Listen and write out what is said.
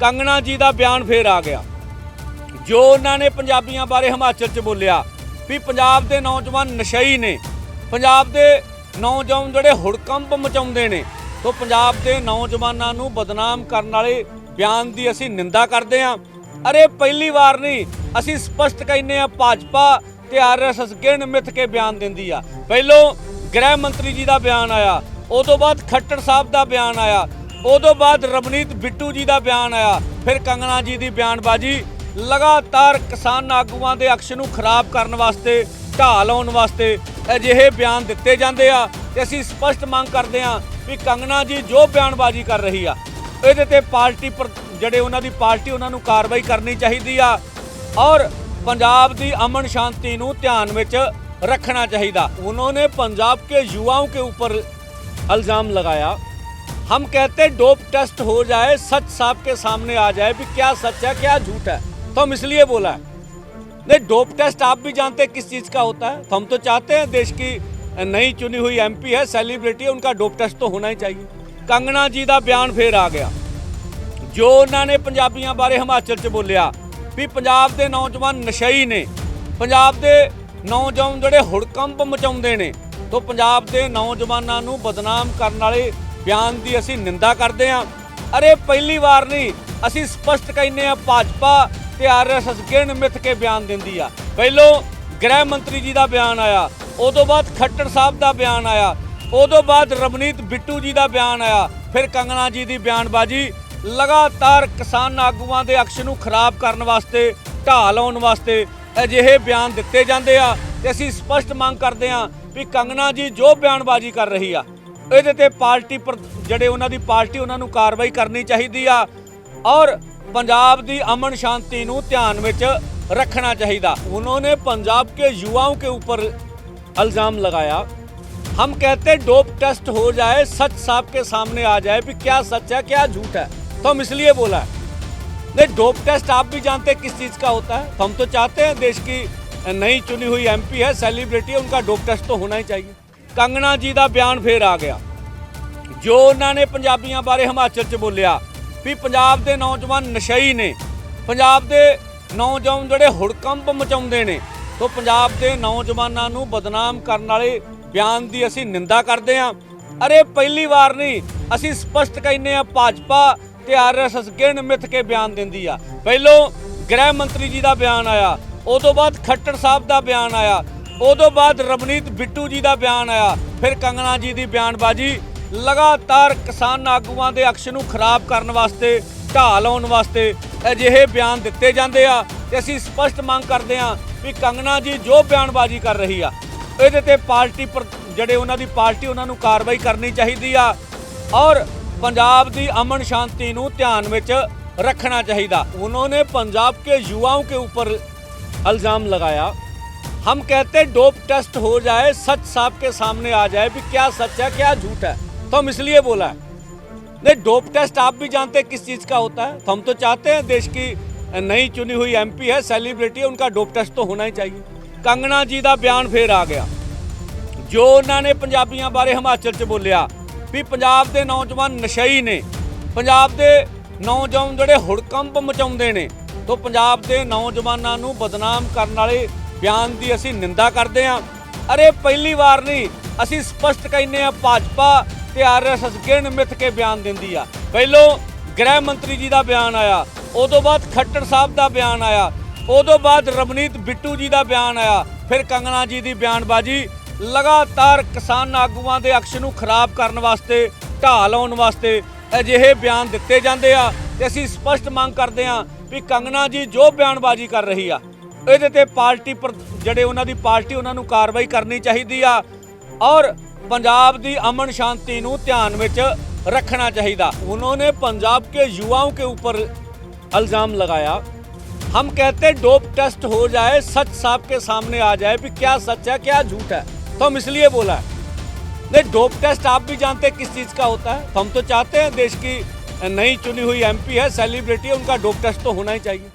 ਕੰਗਣਾ ਜੀ ਦਾ ਬਿਆਨ ਫੇਰ ਆ ਗਿਆ। ਜੋ ਉਹਨਾਂ ਨੇ ਪੰਜਾਬੀਆਂ ਬਾਰੇ ਹਿਮਾਚਲ 'ਚ ਬੋਲਿਆ ਵੀ ਪੰਜਾਬ ਦੇ ਨੌਜਵਾਨ ਨਸ਼ਈ ਨੇ, ਪੰਜਾਬ ਦੇ ਨੌਜਵਾਨ ਜਿਹੜੇ ਹੁੜਕੰਪ ਮਚਾਉਂਦੇ ਨੇ, ਤੋਂ ਪੰਜਾਬ ਦੇ ਨੌਜਵਾਨਾਂ ਨੂੰ ਬਦਨਾਮ ਕਰਨ ਵਾਲੇ ਬਿਆਨ ਦੀ ਅਸੀਂ ਨਿੰਦਾ ਕਰਦੇ ਹਾਂ। ਅਰੇ ਪਹਿਲੀ ਵਾਰ ਨਹੀਂ, ਅਸੀਂ ਸਪਸ਼ਟ ਕਹਿੰਨੇ ਆ ਭਾਜਪਾ ਤੇ ਆਰਐਸਐਸ ਗਿਣ ਮਿੱਥ ਕੇ ਬਿਆਨ ਦਿੰਦੀ ਆ। ਪਹਿਲੋਂ ਗ੍ਰਹਿ ਮੰਤਰੀ ਜੀ ਦਾ ਬਿਆਨ ਆਇਆ, ਉਦੋਂ ਬਾਅਦ ਖੱਟੜ ਸਾਹਿਬ ਦਾ ਬਿਆਨ ਆਇਆ ਉਦੋਂ ਬਾਅਦ ਰਵਨੀਤ ਬਿੱਟੂ ਜੀ ਦਾ ਬਿਆਨ ਆਇਆ ਫਿਰ ਕੰਗਣਾ ਜੀ ਦੀ ਬਿਆਨਬਾਜ਼ੀ ਲਗਾਤਾਰ ਕਿਸਾਨ ਆਗੂਆਂ ਦੇ ਅਕਸ਼ ਨੂੰ ਖਰਾਬ ਕਰਨ ਵਾਸਤੇ ਢਾਹ ਲਾਉਣ ਵਾਸਤੇ ਅਜਿਹੇ ਬਿਆਨ ਦਿੱਤੇ ਜਾਂਦੇ ਆ ਤੇ ਅਸੀਂ ਸਪਸ਼ਟ ਮੰਗ ਕਰਦੇ ਆ ਵੀ ਕੰਗਣਾ ਜੀ ਜੋ ਬਿਆਨਬਾਜ਼ੀ ਕਰ ਰਹੀ ਆ ਇਹਦੇ ਤੇ ਪਾਰਟੀ ਪਰ ਜਿਹੜੇ ਉਹਨਾਂ ਦੀ ਪਾਰਟੀ ਉਹਨਾਂ ਨੂੰ ਕਾਰਵਾਈ ਕਰਨੀ ਚਾਹੀਦੀ ਆ ਔਰ ਪੰਜਾਬ ਦੀ ਅਮਨ ਸ਼ਾਂਤੀ ਨੂੰ ਧਿਆਨ ਵਿੱਚ ਰੱਖਣਾ ਚਾਹੀਦਾ ਉਹਨਾਂ ਨੇ ਪੰਜਾਬ के युवाओं के ऊपर इल्जाम लगाया हम कहते हैं डोप टेस्ट हो जाए सच साहब के सामने आ जाए भी क्या सच है क्या झूठ है तो हम इसलिए बोला है नहीं डोप टेस्ट आप भी जानते हैं किस चीज़ का होता है तो हम तो चाहते हैं देश की नई चुनी हुई एमपी है सेलिब्रिटी है उनका डोप टेस्ट तो होना ही चाहिए कंगना जी का बयान फिर आ गया ਜੋ ਉਹਨਾਂ ਨੇ ਪੰਜਾਬੀਆਂ ਬਾਰੇ ਹਿਮਾਚਲ 'ਚ ਬੋਲਿਆ ਵੀ ਪੰਜਾਬ ਦੇ ਨੌਜਵਾਨ ਨਸ਼ਈ ਨੇ ਪੰਜਾਬ ਦੇ ਨੌਜਵਾਨ ਜਿਹੜੇ ਹੁੜਕੰਪ ਮਚਾਉਂਦੇ ਨੇ ਤੋਂ ਪੰਜਾਬ ਦੇ ਨੌਜਵਾਨਾਂ ਨੂੰ ਬਦਨਾਮ ਕਰਨ ਵਾਲੇ ਬਿਆਨ ਦੀ ਅਸੀਂ ਨਿੰਦਾ ਕਰਦੇ ਹਾਂ। ਅਰੇ ਪਹਿਲੀ ਵਾਰ ਨਹੀਂ, ਅਸੀਂ ਸਪਸ਼ਟ ਕਹਿੰਨੇ ਆ ਭਾਜਪਾ ਤੇ ਆਰਐਸਐਸ ਗਿਣ ਮਿੱਥ ਕੇ ਬਿਆਨ ਦਿੰਦੀ ਆ। ਪਹਿਲੋਂ ਗ੍ਰਹਿ ਮੰਤਰੀ ਜੀ ਦਾ ਬਿਆਨ ਆਇਆ, ਉਦੋਂ ਬਾਅਦ ਖੱਟੜ ਸਾਹਿਬ ਦਾ ਬਿਆਨ ਆਇਆ, ਉਦੋਂ ਬਾਅਦ ਰਵਨੀਤ ਬਿੱਟੂ ਜੀ ਦਾ ਬਿਆਨ ਆਇਆ, ਫਿਰ ਕੰਗਣਾ ਜੀ ਦੀ ਬਿਆਨਬਾਜ਼ੀ, ਲਗਾਤਾਰ ਕਿਸਾਨ ਆਗੂਆਂ ਦੇ ਅਕਸ਼ ਨੂੰ ਖਰਾਬ ਕਰਨ ਵਾਸਤੇ, ਢਾਹ ਲਾਉਣ ਵਾਸਤੇ ਅਜਿਹੇ ਬਿਆਨ ਦਿੱਤੇ ਜਾਂਦੇ ਆ। ਤੇ ਅਸੀਂ ਸਪਸ਼ਟ ਮੰਗ ਕਰਦੇ ਆ ਵੀ ਕੰਗਣਾ ਜੀ ਜੋ ਬਿਆਨਬਾਜ਼ੀ ਕਰ ਰਹੀ ਆ ਇਹਦੇ ਤੇ ਪਾਰਟੀ ਪਰ ਜਿਹੜੇ ਉਹਨਾਂ ਦੀ ਪਾਰਟੀ ਉਹਨਾਂ ਨੂੰ ਕਾਰਵਾਈ ਕਰਨੀ ਚਾਹੀਦੀ ਆ ਔਰ ਪੰਜਾਬ ਦੀ ਅਮਨ ਸ਼ਾਂਤੀ ਨੂੰ ਧਿਆਨ ਵਿੱਚ ਰੱਖਣਾ ਚਾਹੀਦਾ ਉਹਨਾਂ ਨੇ ਪੰਜਾਬ के युवाओं के ऊपर इल्जाम लगाया हम कहते हैं डोप टेस्ट हो जाए सच साहब के सामने आ जाए भी क्या सच है क्या झूठ है तो हम इसलिए बोला है नहीं डोप टेस्ट आप भी जानते हैं किस चीज़ का होता है तो हम तो चाहते हैं देश की नई चुनी हुई एमपी है सेलिब्रिटी है उनका डोप टेस्ट तो होना ही चाहिए ਕੰਗਣਾ ਜੀ ਦਾ ਬਿਆਨ ਫੇਰ ਆ ਗਿਆ। ਜੋ ਉਹਨਾਂ ਨੇ ਪੰਜਾਬੀਆਂ ਬਾਰੇ ਹਿਮਾਚਲ 'ਚ ਬੋਲਿਆ ਵੀ ਪੰਜਾਬ ਦੇ ਨੌਜਵਾਨ ਨਸ਼ਈ ਨੇ, ਪੰਜਾਬ ਦੇ ਨੌਜਵਾਨ ਜਿਹੜੇ ਹੁੜਕੰਪ ਮਚਾਉਂਦੇ ਨੇ, ਤੋਂ ਪੰਜਾਬ ਦੇ ਨੌਜਵਾਨਾਂ ਨੂੰ ਬਦਨਾਮ ਕਰਨ ਵਾਲੇ ਬਿਆਨ ਦੀ ਅਸੀਂ ਨਿੰਦਾ ਕਰਦੇ ਹਾਂ। ਅਰੇ ਪਹਿਲੀ ਵਾਰ ਨਹੀਂ, ਅਸੀਂ ਸਪਸ਼ਟ ਕਹਿੰਨੇ ਆ ਭਾਜਪਾ ਤੇ ਆਰਐਸਐਸ ਗਿਣ ਮਿੱਥ ਕੇ ਬਿਆਨ ਦਿੰਦੀ ਆ। ਪਹਿਲੋਂ ਗ੍ਰਹਿ ਮੰਤਰੀ ਜੀ ਦਾ ਬਿਆਨ ਆਇਆ, ਉਦੋਂ ਬਾਅਦ ਖੱਟੜ ਸਾਹਿਬ ਦਾ ਬਿਆਨ ਆਇਆ ਉਦੋਂ ਬਾਅਦ ਰਵਨੀਤ ਬਿੱਟੂ ਜੀ ਦਾ ਬਿਆਨ ਆਇਆ ਫਿਰ ਕੰਗਣਾ ਜੀ ਦੀ ਬਿਆਨਬਾਜ਼ੀ ਲਗਾਤਾਰ ਕਿਸਾਨ ਆਗੂਆਂ ਦੇ ਅਕਸ਼ ਨੂੰ ਖਰਾਬ ਕਰਨ ਵਾਸਤੇ ਢਾਹ ਲਾਉਣ ਵਾਸਤੇ ਅਜਿਹੇ ਬਿਆਨ ਦਿੱਤੇ ਜਾਂਦੇ ਆ ਤੇ ਅਸੀਂ ਸਪਸ਼ਟ ਮੰਗ ਕਰਦੇ ਆ ਵੀ ਕੰਗਣਾ ਜੀ ਜੋ ਬਿਆਨਬਾਜ਼ੀ ਕਰ ਰਹੀ ਆ ਇਹਦੇ ਤੇ ਪਾਰਟੀ ਪਰ ਜਿਹੜੇ ਉਹਨਾਂ ਦੀ ਪਾਰਟੀ ਉਹਨਾਂ ਨੂੰ ਕਾਰਵਾਈ ਕਰਨੀ ਚਾਹੀਦੀ ਆ ਔਰ ਪੰਜਾਬ ਦੀ ਅਮਨ ਸ਼ਾਂਤੀ ਨੂੰ ਧਿਆਨ ਵਿੱਚ ਰੱਖਣਾ ਚਾਹੀਦਾ ਉਹਨਾਂ ਨੇ ਪੰਜਾਬ के युवाओं के ऊपर इल्जाम लगाया हम कहते हैं डोप टेस्ट हो जाए सच साहब के सामने आ जाए भी क्या सच है क्या झूठ है तो हम इसलिए बोला है नहीं डोप टेस्ट आप भी जानते हैं किस चीज़ का होता है तो हम तो चाहते हैं देश की नई चुनी हुई एमपी है सेलिब्रिटी है उनका डोप टेस्ट तो होना ही चाहिए ਕੰਗਣਾ ਜੀ ਦਾ ਬਿਆਨ ਫੇਰ ਆ ਗਿਆ ਜੋ ਉਹਨਾਂ ਨੇ ਪੰਜਾਬੀਆਂ ਬਾਰੇ ਹਿਮਾਚਲ 'ਚ ਬੋਲਿਆ ਵੀ ਪੰਜਾਬ ਦੇ ਨੌਜਵਾਨ ਨਸ਼ਈ ਨੇ ਪੰਜਾਬ ਦੇ ਨੌਜਵਾਨ ਜਿਹੜੇ ਹੁੜਕੰਪ ਮਚਾਉਂਦੇ ਨੇ ਤੋਂ ਪੰਜਾਬ ਦੇ ਨੌਜਵਾਨਾਂ ਨੂੰ ਬਦਨਾਮ ਕਰਨ ਵਾਲੇ ਬਿਆਨ ਦੀ ਅਸੀਂ ਨਿੰਦਾ ਕਰਦੇ ਹਾਂ। ਅਰੇ ਪਹਿਲੀ ਵਾਰ ਨਹੀਂ, ਅਸੀਂ ਸਪਸ਼ਟ ਕਹਿੰਨੇ ਆ ਭਾਜਪਾ ਤੇ ਆਰਐਸਐਸ ਗਿਣ ਮਿੱਥ ਕੇ ਬਿਆਨ ਦਿੰਦੀ ਆ। ਪਹਿਲੋਂ ਗ੍ਰਹਿ ਮੰਤਰੀ ਜੀ ਦਾ ਬਿਆਨ ਆਇਆ, ਉਦੋਂ ਬਾਅਦ ਖੱਟੜ ਸਾਹਿਬ ਦਾ ਬਿਆਨ ਆਇਆ, ਉਦੋਂ ਬਾਅਦ ਰਵਨੀਤ ਬਿੱਟੂ ਜੀ ਦਾ ਬਿਆਨ ਆਇਆ, ਫਿਰ ਕੰਗਣਾ ਜੀ ਦੀ ਬਿਆਨਬਾਜ਼ੀ, ਲਗਾਤਾਰ ਕਿਸਾਨ ਆਗੂਆਂ ਦੇ ਅਕਸ਼ ਨੂੰ ਖਰਾਬ ਕਰਨ ਵਾਸਤੇ, ਢਾਹ ਲਾਉਣ ਵਾਸਤੇ ਅਜਿਹੇ ਬਿਆਨ ਦਿੱਤੇ ਜਾਂਦੇ ਆ ਤੇ ਅਸੀਂ ਸਪਸ਼ਟ ਮੰਗ ਕਰਦੇ ਆ ਵੀ ਕੰਗਣਾ ਜੀ ਜੋ ਬਿਆਨਬਾਜ਼ੀ ਕਰ ਰਹੀ ਆ ਇਹਦੇ ਤੇ ਪਾਰਟੀ ਪਰ ਜਿਹੜੇ ਉਹਨਾਂ ਦੀ ਪਾਰਟੀ ਉਹਨਾਂ ਨੂੰ ਕਾਰਵਾਈ ਕਰਨੀ ਚਾਹੀਦੀ ਆ ਔਰ ਪੰਜਾਬ ਦੀ ਅਮਨ ਸ਼ਾਂਤੀ ਨੂੰ ਧਿਆਨ ਵਿੱਚ ਰੱਖਣਾ ਚਾਹੀਦਾ ਉਹਨਾਂ ਨੇ ਪੰਜਾਬ के युवाओं के ऊपर इल्जाम लगाया हम कहते हैं डोप टेस्ट हो जाए सच साहब के सामने आ जाए भी क्या सच है क्या झूठ है तो हम इसलिए बोला है नहीं डोप टेस्ट आप भी जानते हैं किस चीज़ का होता है तो हम तो चाहते हैं देश की नई चुनी हुई एमपी है सेलिब्रिटी है उनका डोप टेस्ट तो होना ही चाहिए